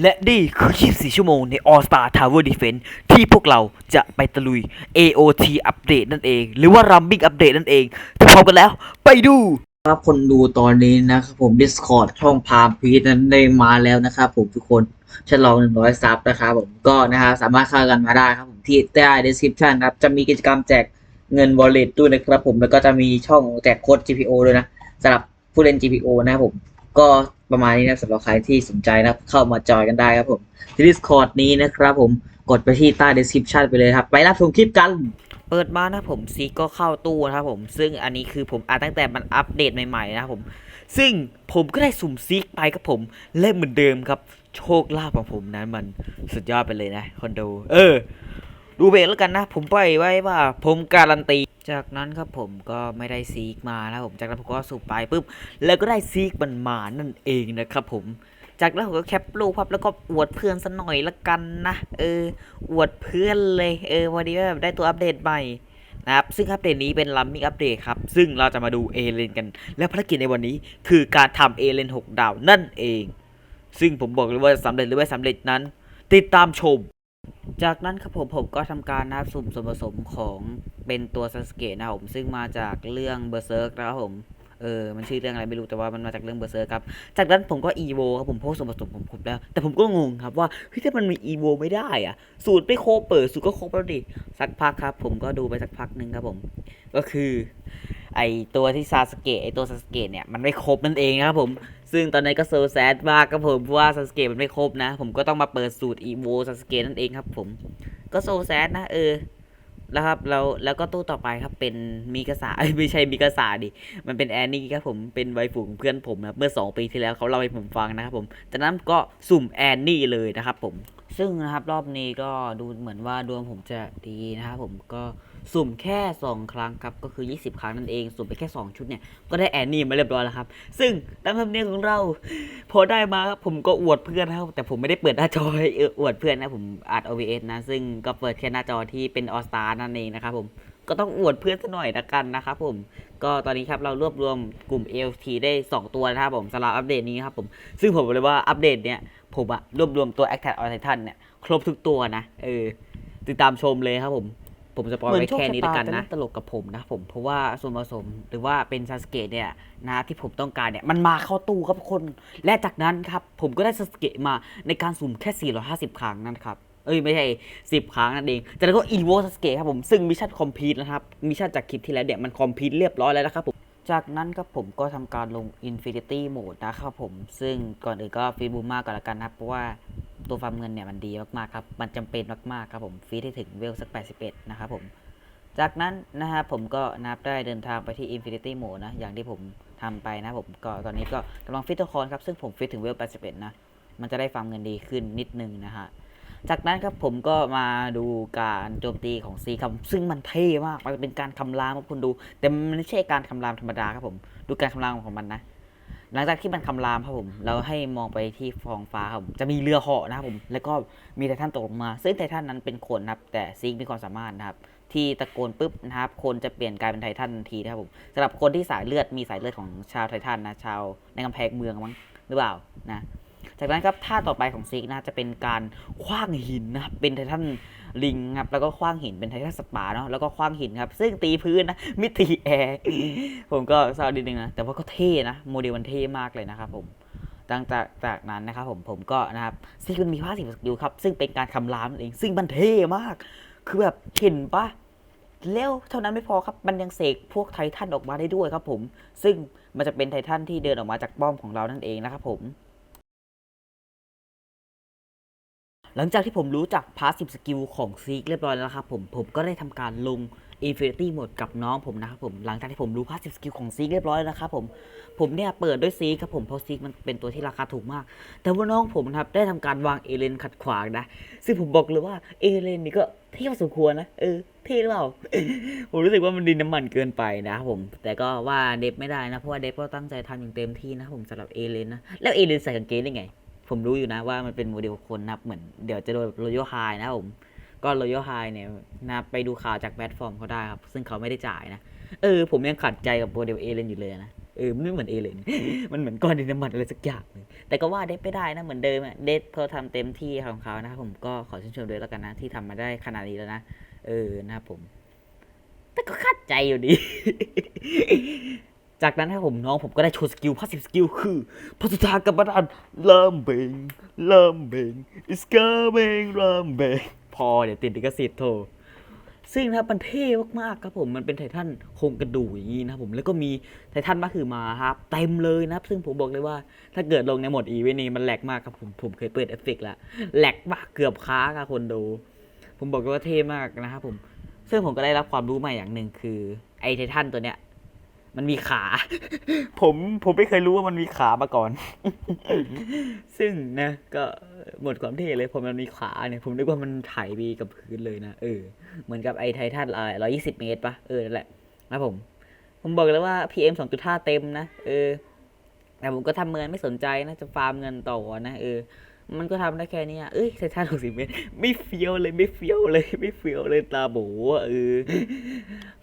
และนี่คือ 24 ชั่วโมงใน All Star Tower Defense ที่พวกเราจะไปตะลุย AOT อัปเดตนั่นเอง หรือว่า Rumbling อัปเดตนั่นเอง ถ้าพร้อมกันแล้ว ไปดูครับคนดูตอนนี้นะครับผม Discord ช่องพามพีนั้นได้มาแล้วนะครับผมทุกคนฉลองหนึ่งร้อยซับนะครับผมก็นะฮะสามารถเข้ากันมาได้ครับผมที่ใต้ description ครับ จะมีกิจกรรมแจกเงิน wallet ด้วยนะครับผมแล้วก็จะมีช่องแจกโค้ด GPO ด้วยนะสำหรับผู้เล่น GPO นะครับผม ก็ประมาณนี้นะสำหรับใครที่สนใจนะเข้ามาจอยกันได้ครับผมที่ Discord นี้นะครับผมกดไปที่ใต้ description ไปเลยครับ ไปรับชมคลิปกัน เปิดมานะผมซีก็เข้าตู้นะครับผม ซึ่งอันนี้คือผมอ่านตั้งแต่มันอัปเดตใหม่ๆนะครับผม ซึ่งผมก็ได้สุ่มซีกไปครับผมเล่นเหมือนเดิมครับ โชคลาภของผมนั้นมันสุดยอดไปเลยนะคนดูเออ ดูเบรกแล้วกันนะ ผมปล่อยไว้ว่า ผมการันตี จากนั้นครับผมก็ไม่ได้ซีกมานะครับผมจากนั้นผมก็สุ่มไปปุ๊บแล้วก็ได้ซีกมันมานั่นเองนะครับผมจากนั้นผมก็แคปรูปครับแล้วก็อวดเพื่อนสัหน่อยละกันนะเอออวดเพื่อนเลยเออวันนี้แบบได้ตัวอัปเดตใหม่นะครับซึ่งอัปเดตนี้เป็นลัมมิ่งอัปเดตครับ ซึ่งเราจะมาดูเอเลนกัน และภารกิจในวันนี้คือการทำเอเลน6ดาวนั่นเอง ซึ่งผมบอกเลยว่าสำเร็จหรือไม่สำเร็จนั้น ติดตามชม จากนั้นครับผมผมก็ทำการนะครับสุ่มส่วนผสมของเป็นตัวซัสเกะนะครับผมซึ่งมาจากเรื่องเบอร์เซิร์กนะครับผมเออ มันชื่อเรื่องอะไรไม่รู้แต่ว่ามันมาจากเรื่องเบอร์เซอร์ครับ จากนั้นผมก็อีโวครับผมเพราะส่วนผสมผมครบแล้ว แต่ผมก็งงครับว่าเฮ้ยถ้ามันมีอีโวไม่ได้อะ สูตรไม่ครบเปิดสูตรก็ครบแล้วดิ สักพักครับ ผมก็ดูไปสักพักหนึ่งครับผม ก็คือ ไอตัวที่ซาสเกะไอตัวซาสเกะเนี่ยมันไม่ครบนั่นเองครับผม ซึ่งตอนนี้ก็โซแซดมากครับผมเพราะว่าซาสเกตมันไม่ครบนะ ผมก็ต้องมาเปิดสูตรอีโวซาสเกตนั่นเองครับ ผม ก็โซแซดนะเออแล้วครับแล้วแล้วก็ตู้ต่อไปครับเป็นมีกาสาไม่ใช่มีกาสาดิมันเป็นแอนนี่ครับผมเป็นไวฝูงเพื่อนผมนะเมื่อ 2 ปีที่แล้วเขาเล่าให้ผมฟังนะครับผมจากนั้นก็สุ่มแอนนี่เลยนะครับผม ซึ่งนะครับรอบนี้ก็ดูเหมือนว่าดวงผมจะดีนะครับผมก็สุ่มแค่ 2 ครั้งครับ ก็คือ 20 ครั้งนั่นเอง สุ่มไปแค่ 2 ชุดเนี่ย ก็ได้แอนนี่มาเรียบร้อยแล้วครับ ซึ่งตามธรรมเนียมของเรา พอได้มาครับผมก็อวดเพื่อนนะครับ แต่ผมไม่ได้เปิดหน้าจอให้อออวดเพื่อนนะผมอัด OBS นะ ซึ่งก็เปิดแค่หน้าจอที่เป็นออสตานั่นเองนะครับผม ก็ต้องอวดเพื่อนซะหน่อยละกันนะครับผมก็ตอนนี้ครับเรารวบรวมกลุ่ม LT ได้ 2 ตัวนะครับผมสำหรับอัปเดตนี้ครับผมซึ่งผมบอกเลยว่าอัปเดตเนี้ยผมอะรวบรวมตัว a c t a c on Titan เนี่ยครบทุกตัวนะเออติดตามชมเลยครับผมผมจะปล่อยไว้แค่นี้แล้วกันนะตลกกับผมนะผมเพราะว่าส่วนผสมหรือว่าเป็นซาสเกะเนี่ยนะที่ผมต้องการเนี่ยมันมาเข้าตู้ครับทุกคน และจากนั้นครับผมก็ได้ซาสเกะมาในการสุ่มแค่ 450 ครั้งนั่นครับ เอ้ยไม่ใช่ 10 ครั้งนั่นเอง จากนั้นก็อีโวซาสเกะครับผม ซึ่งมิชชั่นคอมพีทนะครับ มิชชั่นจากคลิปที่แล้วเนี่ยมันคอมพีทเรียบร้อยแล้วนะครับผม จากนั้นครับผมก็ทำการลง Infinity Mode นะครับผม ซึ่งก่อนอื่นก็ฟีดบูมากก่อนละกันนะครับ เพราะว่าตัวฟาร์มเงินเนี่ยมันดีมากๆครับ มันจำเป็นมากๆครับผม ฟีดให้ถึงเวลสัก 81 นะครับผม จากนั้นนะครับผมก็นับได้เดินทางไปที่ Infinity Mode นะ อย่างที่ผมทำไปนะผมก็ตอนนี้ก็กำลังฟิตตัวคอนครับ ซึ่งผมฟิตถึงเวล81 นะ มันจะได้ฟาร์มเงินดีขึ้นนิดนึงนะฮะ จากนั้นครับผมก็มาดูการโจมตีของซีครับซึ่งมันเท่มากมันเป็นการคำรามครับคุณดู แต่มันไม่ใช่การคำรามธรรมดาครับผมดูการคำรามของมันนะ หลังจากที่มันคำรามครับผมเราให้มองไปที่ฟองฟ้าครับผมจะมีเรือเหาะนะครับผมแล้วก็มีไททันตกลงมา ซึ่งไททันนั้นเป็นคนนะครับแต่ซีมีความสามารถนะครับที่ตะโกนปุ๊บนะครับ คนจะเปลี่ยนกลายเป็นไททันทันทีนะครับผมสำหรับคนที่สายเลือดมีสายเลือดของชาวไททันนะชาวในกำแพงเมืองมั้งหรือเปล่านะ จากนั้นครับท่าต่อไปของซิกนะจะเป็นการคว้างหินนะเป็นไททันลิงครับแล้วก็คว้างหินเป็นไททันสปาเนาะแล้วก็คว้างหินครับ ซึ่งตีพื้นนะไม่ตีแอร์ผมก็เศร้าดิดนึงนะแต่ว่าก็เท่นะโมเดลมันเท่มากเลยนะครับผมตั้งจากจากนั้นนะครับผมผมก็นะครับซิกมันมีผ้าสีสกิลครับ ซึ่งเป็นการคำรามนั่นเองซึ่งมันเท่มาก คือแบบเห็นปะแล้วเท่านั้นไม่พอครับ มันยังเสกพวกไททันออกมาได้ด้วยครับผม ซึ่งมันจะเป็นไททันที่เดินออกมาจากป้อมของเรานั่นเองนะครับผม หลังจากที่ผมรู้จักพาสซีฟสกิลของซีกเรียบร้อยแล้วครับผมผมก็ได้ทำการลง Infinity Mode กับน้องผมนะครับผมหลังจากที่ผมรู้พาสซีฟสกิลของซีกเรียบร้อยแล้วนะครับผมผมเนี่ยเปิดด้วยซีกครับผมเพราะซีกมันเป็นตัวที่ราคาถูกมาก แต่ว่าน้องผมนะครับได้ทำการวางเอเลนขัดขวางนะ ซึ่งผมบอกเลยว่าเอเลนนี่ก็เท่พอสมควรนะเออเท่หรือเปล่า ผมรู้สึกว่ามันดินน้ำมันเกินไปนะครับผม แต่ก็ว่าเดฟไม่ได้นะ เพราะว่าเดฟก็ตั้งใจทำอย่างเต็มที่นะครับผมสำหรับเอเลนนะ แล้วเอเลนใส่กางเกงได้ไง ผมรู้อยู่นะว่ามันเป็นโมเดลคนนับเหมือนเดี๋ยวจะโดนโรยัลไฮนะผม ก็โรยัลไฮเนี่ยนะไปดูข่าวจากแพลตฟอร์มเขาได้ครับ ซึ่งเขาไม่ได้จ่ายนะ เออ ผมยังขัดใจกับโมเดลเอเลนอยู่เลยนะ เออ มันไม่เหมือนเอเลน มันเหมือนก้อนดินน้ำมันอะไรสักอย่างแต่ก็ว่าเดฟไม่ได้นะเหมือนเดิมอะเดฟเขาทำเต็มที่ของเขานะผมก็ขอชื่นชมด้วยแล้วกันนะ ที่ทำมาได้ขนาดนี้แล้วนะ เออนะครับผม แต่ก็ขัดใจอยู่ดี จากนั้นนะครับผมน้องผมก็ได้โชว์สกิลพาสซีฟสกิลคือพัฒนากับบันเริ่มเบงเริ่มเบง is coming เริ่มเบงพอเดี๋ยวติดลิขสิทธิ์โทซึ่งนะครับมันเท่มากๆครับผมมันเป็นไททันโครงกระดูกอย่างนี้นะครับผมแล้วก็มีไททันมาคือมาครับเต็มเลยนะครับ ซึ่งผมบอกเลยว่าถ้าเกิดลงในโหมดอีเวนต์นี้มันแหลกมากครับผมผมเคยเปิดเอฟเฟกต์แล้วแหลกมากเกือบค้างอะคนดู ผมบอกเลยว่าเท่มากนะครับผมซึ่งผมก็ได้รับความรู้ใหม่อย่างหนึ่งคือไอไททันตัวเนี้ย มันมีขา ผมผมไม่เคยรู้ว่ามันมีขามาก่อน ซึ่งนะ ก็หมดความเท่เลยพอมันมีขาเนี่ย ผมนึกว่ามันไถไปกับพื้นเลยนะเออเหมือนกับไอไททันร้อยยี่สิบเมตรปะเออนั่นแหละนะผม ผมบอกเลยว่า PM สองจุดห้าเต็มนะเออแต่ผมก็ทำเงินไม่สนใจนะจะฟาร์มเงินต่อนะเออ มันก็ทำได้แค่นี้ยเอ้ยไททันหกสิบเมตร ไม่เฟี้ยวเลยไม่เฟี้ยวเลยไม่เฟี้ยวเลยตาโบอะเออ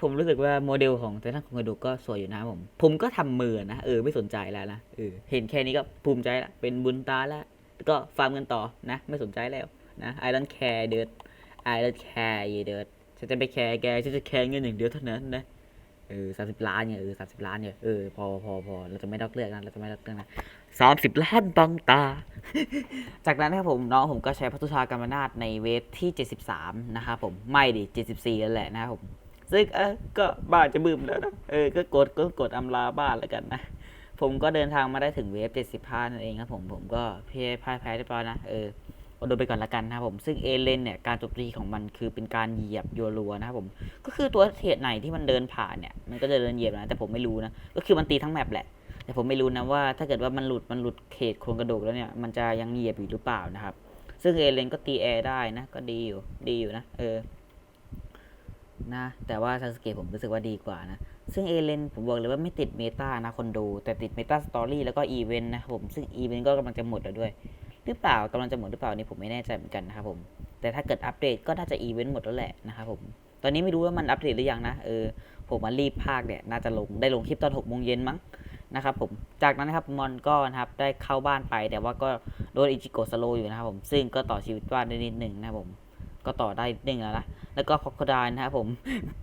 ผมรู้สึกว่าโมเดลของไททันของกระดูกก็สวยอยู่นะผม ผมก็ทำมือนะ เออไม่สนใจแล้วนะ เออเห็นแค่นี้ก็ภูมิใจละ เป็นบุญตาละก็ฟาร์มกันต่อนะ ไม่สนใจแล้วนะ I don't care เดิร์ด I don't care เยเดิร์ดฉันจะไปแคร์แกฉันจะแคร์เงินอย่างเดียวเท่านั้นนะเออสามสิบล้านเนี่ยเออสามสิบล้านเนี่ยเออพอพอพอเราจะไม่ดอกเลือกนะเราจะไม่ดอกเลือกนะ สามสิบล้านบังตา จากนั้นนะครับผมน้องผมก็ใช้พัทุชากรรมนาศในเวฟที่ 73 นะครับผมไม่ดิ 74นั่นแหละนะครับผมซึ่งเออก็บ้านจะบึ้มแล้วนะเออก็กดก็กดอำลาบ้านแล้วกันนะ ผมก็เดินทางมาได้ถึงเวฟ 75 นั่นเองครับผมผมก็เพ่พ่ายแพ้เรียบร้อยนะเออเอาโดนไปก่อนละกันนะครับผม ซึ่งเอเลนเนี่ยการโจมตีของมันคือเป็นการเหยียบยัวรัวนะครับผม ก็คือตัวเทรดไหนที่มันเดินผ่านเนี่ย มันก็จะเดินเหยียบนะ แต่ผมไม่รู้นะ ก็คือมันตีทั้งแมปแหละ แต่ผมไม่รู้นะว่าถ้าเกิดว่ามันหลุดมันหลุดเขตโครงกระดูกแล้วเนี่ยมันจะยังเหยียบอยู่หรือเปล่านะครับ ซึ่งเอเลนก็ตีแอร์ได้นะ ก็ดีอยู่ดีอยู่นะเออนะแต่ว่าซาสเกะผมรู้สึกว่าดีกว่านะ ซึ่งเอเลนผมบอกเลยว่าไม่ติดเมตานะคนดู แต่ติดเมตาสตอรี่แล้วก็อีเวนต์นะครับผมซึ่งอีเวนต์ก็กำลังจะหมดแล้วด้วย หรือเปล่ากำลังจะหมดหรือเปล่านี่ผมไม่แน่ใจเหมือนกันนะครับผมแต่ถ้าเกิดอัปเดตก็น่าจะอีเวนต์หมดแล้วแหละนะครับผมตอนนี้ไม่รู้ว่ามันอัปเดตหรือยังนะเออผมมารีบภาคเนี่ยน่าจะลงได้ลงคลิปตอนหกโมงเย็นมั้ง นะครับผมจากนั้นนะครับมอนก็นะครับได้เข้าบ้านไป แต่ว่าก็โดนอิจิโกะสโลอยู่นะครับผมซึ่งก็ต่อชีวิตบ้านได้นิดหนึ่งนะครับผมก็ต่อได้นิดหนึ่งแล้วนะแล้วก็คอกคดายนะครับผม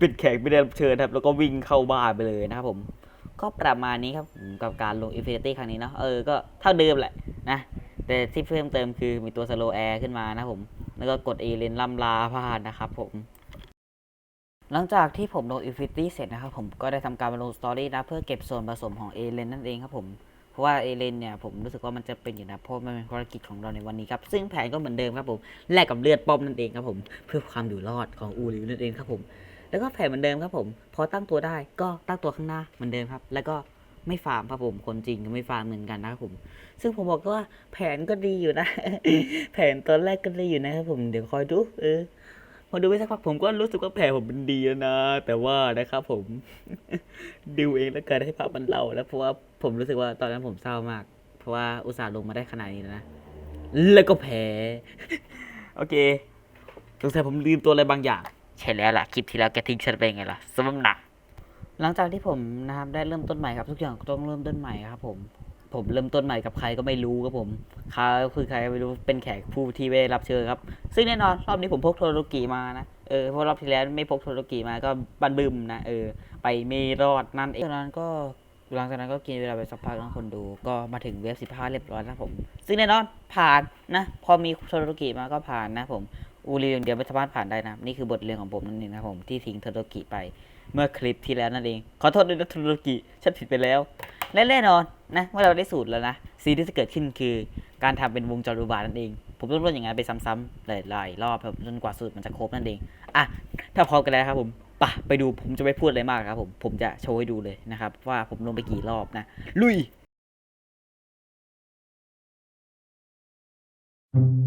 ปิดแขกไม่ได้เชิญครับแล้วก็วิ่งเข้าบ้านไปเลยนะครับผมก็ประมาณนี้ครับกับการลง Infinity ครั้งนี้เนาะเออก็เท่าเดิมแหละนะแต่ที่เพิ่มเติมคือมีตัวสโลแอร์ขึ้นมานะครับผม แล้วก็กดเอเลนล่ำลาพลาดนะครับผม หลังจากที่ผมลง Infinity เสร็จนะครับผมก็ได้ทำการมาลงสตอรี่นะเพื่อเก็บส่วนผสมของเอเลนนั่นเองครับผมเพราะว่าเอเลนเนี่ยผมรู้สึกว่ามันจะเป็นอยู่นะเพราะมันเป็นภารกิจของเราในวันนี้ครับซึ่งแผนก็เหมือนเดิมครับผมแลกกับเลือดป้อมนั่นเองครับผมเพื่อความอยู่รอดของอูริวนั่นเองครับผมแล้วก็แผนเหมือนเดิมครับผมพอตั้งตัวได้ก็ตั้งตัวข้างหน้าเหมือนเดิมครับ แล้วก็ไม่ฟาร์มครับผมคนจริงก็ไม่ฟาร์มเหมือนกันนะครับผม ซึ่งผมบอกว่าแผนก็ดีอยู่นะ แผนตอนแรกก็ดีอยู่นะครับผมเดี๋ยวคอยดูเออ ดูไปสักพักผมก็รู้สึกว่าแผนผมมันดีแล้วนะ แต่ว่านะครับผมดูเองแล้วกันให้ภาพมันเล่าแล้วเพราะว่าผมรู้สึกว่าตอนนั้นผมเศร้ามาก เพราะว่าอุตส่าห์ลงมาได้ขนาดนี้แล้วนะ แล้วก็แพ้โอเคสงสัยผมลืมตัวอะไรบางอย่าง ใช่แล้วล่ะคลิปที่แล้วแกทิ้งฉันไปไงล่ะสมหนักหลังจากที่ผมนะครับได้เริ่มต้นใหม่ครับทุกอย่างต้องเริ่มต้นใหม่ครับผม ผมเริ่มต้นใหม่กับใครก็ไม่รู้ครับผมเขาคือใครไม่รู้เป็นแขกผู้ที่ไม่ได้รับเชิญครับ ซึ่งแน่นอนรอบนี้ผมพกโทโรกิมานะเออเพราะรอบที่แล้วไม่พกโทโรกิมาก็บันบึมนะเออไปไม่รอดนั่นเองจากนั้นก็หลังจากนั้นก็กินเวลาไปสักพักนะคนดู ก็มาถึงเวฟสิบห้าเรียบร้อยแล้วผม ซึ่งแน่นอนผ่านนะ พอมีโทโรกิมาก็ผ่านนะผมอูรีอย่างเดียวไม่สามารถผ่านได้นะนี่คือบทเรียนของผมนั่นเองนะครับผมที่ทิ้งโทโรกิไปเมื่อคลิปที่แล้วนั่นเองขอโทษด้วยนะโทโรกิฉันผิดไปแล้วและแน่นอน นะเมื่อเราได้สูตรแล้วนะสิ่งที่จะเกิดขึ้นคือการทำเป็นวงจรอุบาทนั่นเอง ผมต้องเล่นอย่างนั้นไปซ้ำๆหลายๆรอบครับจนกว่าสูตรมันจะครบนั่นเองอะถ้าพร้อมกันแล้วครับผมปะไปดูผมจะไม่พูดอะไรมากครับผมผมจะโชว์ให้ดูเลยนะครับ ว่าผมลงไปกี่รอบนะ ลุย Thank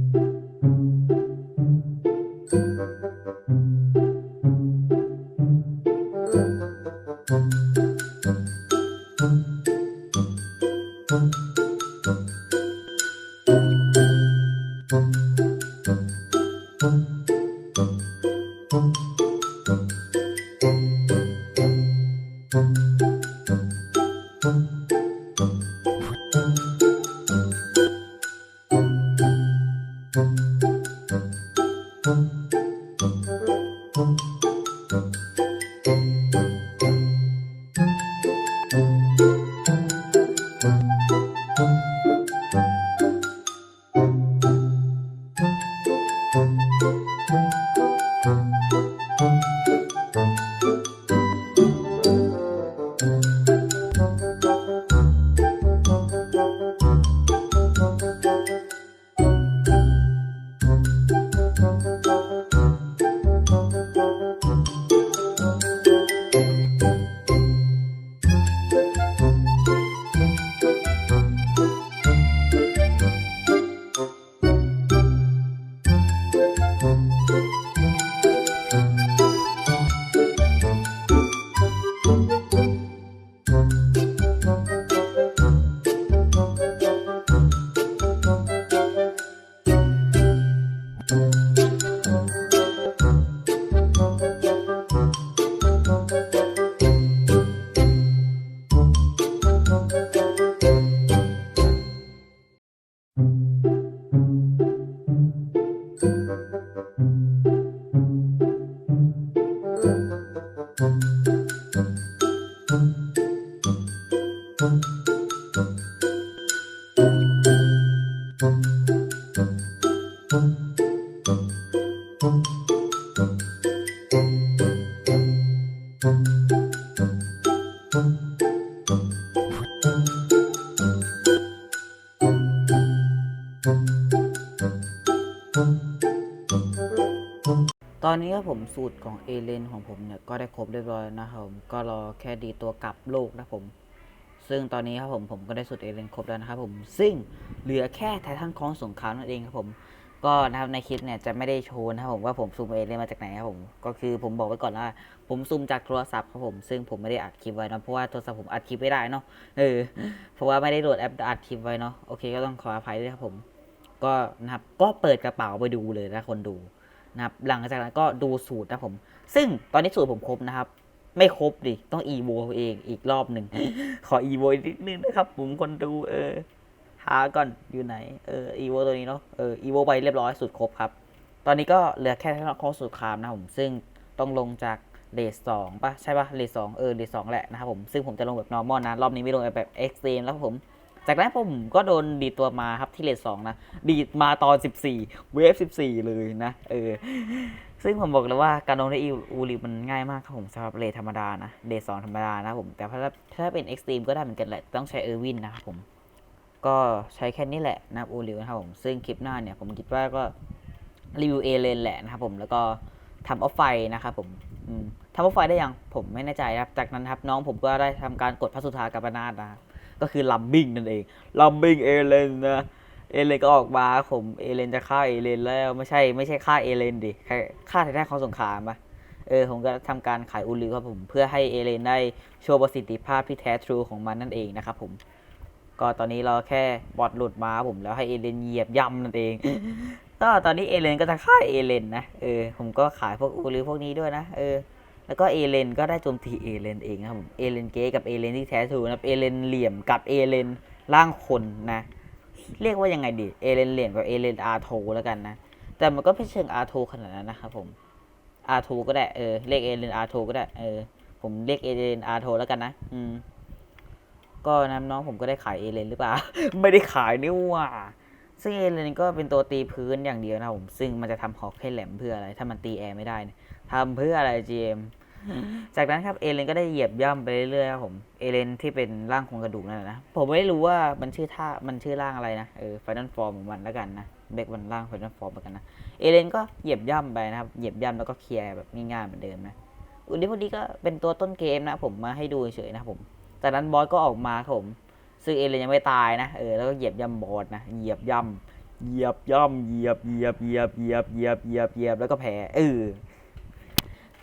ต อนนี้ครับผมสูตรของเอเลนของผมเนี่ยก็ได้ครบเรียบร้อยนะครับผมก็รอแค่ดีตัวกลับโลกนะผม ซึ่งตอนนี้ครับผมผมก็ได้สูตรเอเลนครบแล้วนะครับผมซึ่งเหลือแค่ไททันคองสงครามนั่นเองครับผมก็นะครับในคลิปเนี่ยจะไม่ได้โชว์นะครับผมว่าผมซูมเอเลนมาจากไหนครับผมก็คือผมบอกไว้ก่อนว่า ผมซูมจากโทรศัพท์ครับผมซึ่งผมไม่ได้อัดคลิปไว้นะเพราะว่าโทรศัพท์ผมอัดคลิปไม่ได้เนาะเออเพราะว่าไม่ได้โหลดแอปอัดคลิปไว้เนาะโอเคก็ต้องขออภัยด้วยครับผม ก็นะครับก็เปิดกระเป๋าไปดูเลยนะคนดู นะครับหลังจากนั้นก็ดูสูตรนะผม ซึ่งตอนนี้สูตรผมครบนะครับ ไม่ครบดิ ต้องอีโวเองอีกรอบหนึ่ง ขออีโวนิดนึงนะครับ ผมคนดูเออหาก่อนอยู่ไหนเอออีโวตัวนี้เนาะเอออีโวไปเรียบร้อยสูตรครบครับ ตอนนี้ก็เหลือแค่ข้อสูตรคามนะผม ซึ่งต้องลงจากเลทสองปะใช่ปะเลทสองเออเลทสองแหละนะครับผมซึ่งผมจะลงแบบ normal นะรอบนี้ไม่ลงแบบ extreme แล้วผม จากนั้นผมก็โดนดีตัวมาครับที่เลทสองนะ ดีมาตอน 14 เวฟ 14 เลยนะ เออ ซึ่งผมบอกเลยว่าการลงในอูริมันง่ายมากครับผมสำหรับเลทธรรมดานะเลทสองธรรมดานะผม แต่ถ้าถ้าเป็นเอ็กซ์ตรีมก็ได้เหมือนกันแหละ ต้องใช้เออร์วินนะครับผม ก็ใช้แค่นี้แหละนะอูรินะครับผม ซึ่งคลิปหน้าเนี่ยผมคิดว่าก็รีวิวเอเลนแหละนะครับผมแล้วก็ทำออฟไฟนะครับผมทำออฟไฟได้ยังผมไม่แน่ใจครับ จากนั้นครับน้องผมก็ได้ทำการกดพระสุธากับนาตนะครับ ก็คือลัมบิงนั่นเองลัมบิงเอเลนนะเอเลนก็ออกมาผมเอเลนจะฆ่าเอเลนแล้วไม่ใช่ไม่ใช่ฆ่าเอเลนดิฆ่าฆ่าไททันของสงครามปะเออผมก็ทำการขายอูริครับผมเพื่อให้เอเลนได้โชว์ประสิทธิภาพที่แท้ทรูของมันนั่นเองนะครับผมก็ตอนนี้เราแค่บอทหลุดมาผมแล้วให้เอเลนเหยียบย่ำนั่นเองก็ตอนนี้เอเลนก็จะฆ่าเอเลนนะเออผมก็ขายพวกอูริพวกนี้ด้วยนะเออ แล้วก็เอเลนก็ได้โจมตีเอเลนเองนะครับผมเอเลนเก๊กับเอเลนที่แท้ทรูนะครับเอเลนเหลี่ยมกับเอเลนร่างคนนะเรียกว่ายังไงดีเอเลนเหลี่ยมกับเอเลนอาร์โทแล้วกันนะ แต่มันก็ไม่เชิงอาร์โทขนาดนั้นนะครับผมอาร์โทก็ได้เออเรียกเอเลนอาร์โทก็ได้เออผมเรียกเอเลนอาร์โทแล้วกันนะ อืมก็นะน้องผมก็ได้ขายเอเลนหรือเปล่า ไม่ได้ขายนี่ว่าซึ่งเอเลนก็เป็นตัวตีพื้นอย่างเดียวนะครับผม ซึ่งมันจะทำหอกให้แหลมเพื่ออะไร ถ้ามันตีแอร์ไม่ได้ทำเพื่ออะไรเจากนั้นครับเอเลนก็ได้เหยียบย่ำไปเรื่อยๆครับผมเอเลนที่เป็นร่างโครงกระดูกนั่นแหละนะผมไม่รู้ว่ามันชื่อท่ามันชื่อร่างอะไรนะเออไฟนอลฟอร์มของมันแล้วกันนะเบกมันร่างไฟนอลฟอร์มเหมือนกันนะเอเลนก็เหยียบย่ำไปนะครับเหยียบย่ำแล้วก็เคลียร์แบบง่ายๆเหมือนเดิมนะอุลิพวกนี้ก็เป็นตัวต้นเกมนะผมมาให้ดูเฉยๆนะผมจากนั้นบอสก็ออกมาครับผมซึ่งเอเลนยังไม่ตายนะเออแล้วก็เหยียบย่ำบอสนะเหยียบย่ำเหยียบย่ำเหยียบเหยียบเหยียบเหยียบเหยียบเหยียบเหยียบแล้วก็แพ้เออ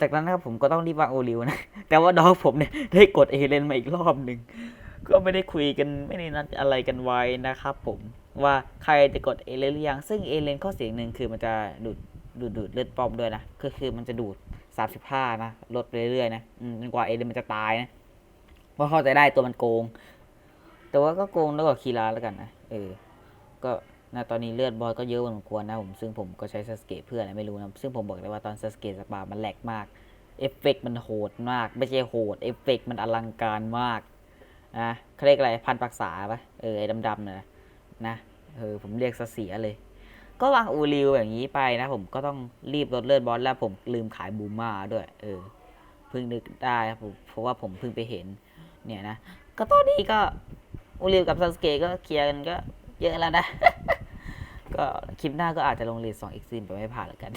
จากนั้นนะครับผมก็ต้องรีบวางโอริวนะ แต่ว่าน้องผมเนี่ยได้กดเอเลนมาอีกรอบหนึ่ง ก็ไม่ได้คุยกันไม่ได้นัดอะไรกันไว้นะครับผมว่าใครจะกดเอเลนหรือยัง ซึ่งเอเลนข้อเสียงหนึ่งคือมันจะดูดดูดดูดเลือดปอมด้วยนะก็คือมันจะดูด 35 นะ ลดไปเรื่อยๆนะจนกว่าเอเลนมันจะตายนะเพราะเข้าใจได้ตัวมันโกง แต่ว่าก็โกงแล้วกว่าคีราแล้วกันนะ เออ ก็ นะตอนนี้เลือดบอสก็เยอะพอสมควรนะผมซึ่งผมก็ใช้สเกตเพื่ออะไรไม่รู้นะซึ่งผมบอกเลยว่าตอนสเกตสปามันแหลกมากเอฟเฟกต์มันโหดมาก ไม่ใช่โหดเอฟเฟกต์มันอลังการมากนะเขาเรียกอะไรพันปักษาปะเออไอ้ดำๆน่ะนะเออผมเรียกเสียเลย ก็วางอูริวอย่างนี้ไปนะ ผมก็ต้องรีบลดเลือดบอสแล้วผมลืมขายบูมาด้วย เออเพิ่งนึกได้ครับผมเพราะว่าผมเพิ่งไปเห็น เนี่ยนะ ก็ตอนนี้ก็อูริวกับซัสเกะก็เคลียร์กันก็เยอะแล้วนะ ก็คลิปหน้าก็อาจจะลงเลทสองเอ็กซินไปไม่ผ่านแล้วกัน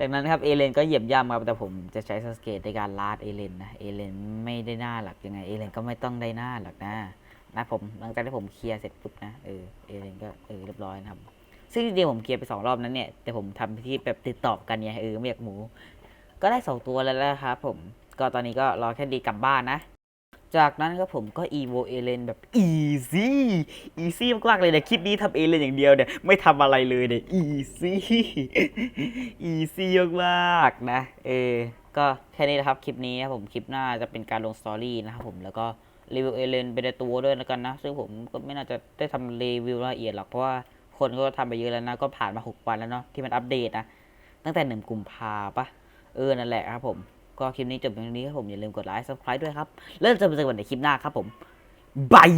ดังนั้นครับเอเลนก็เหยียบย่ำครับแต่ผมจะใช้สเกตในการลาดเอเลนนะเอเลนไม่ได้หน้าหลักยังไงเอเลนก็ไม่ต้องได้หน้าหลักนะนะผมหลังจากที่ผมเคลียร์เสร็จปุ๊บนะเออเอเลนก็เออเรียบร้อยนะครับ ซึ่งจริงๆผมเคลียร์ไปสองรอบนั้นเนี่ยแต่ผมทำที่แบบติดต่อกันไงเออไม่อยากหมู ก็ได้สองตัวแล้วนะครับผมก็ตอนนี้ก็รอแค่ดีกลับบ้านนะ จากนั้นครับผมก็ evo เอเลนแบบ easy easy มากๆเลยเนี่ยคลิปนี้ทำเอเลนอย่างเดียวเนี่ยไม่ทำอะไรเลยเนี่ย easy easy มากๆนะเออก็แค่นี้นะครับคลิปนี้ครับผมคลิปหน้าจะเป็นการลงสตอรี่นะครับผมแล้วก็รีวิวเอเลนไปในตัวด้วยแล้วกันนะ ซึ่งผมก็ไม่น่าจะได้ทำรีวิวละเอียดหรอกเพราะว่าคนก็ทำไปเยอะแล้วนะ ก็ผ่านมา 6 วันแล้วเนาะที่มันอัปเดตนะ ตั้งแต่หนึ่งกุมภาปะเออ นั่นแหละครับผม ก็คลิปนี้จบเพียงนี้ครับผมอย่าลืมกดไลค์ subscribe ด้วยครับ แล้วเจอกันในคลิปหน้าครับผมบาย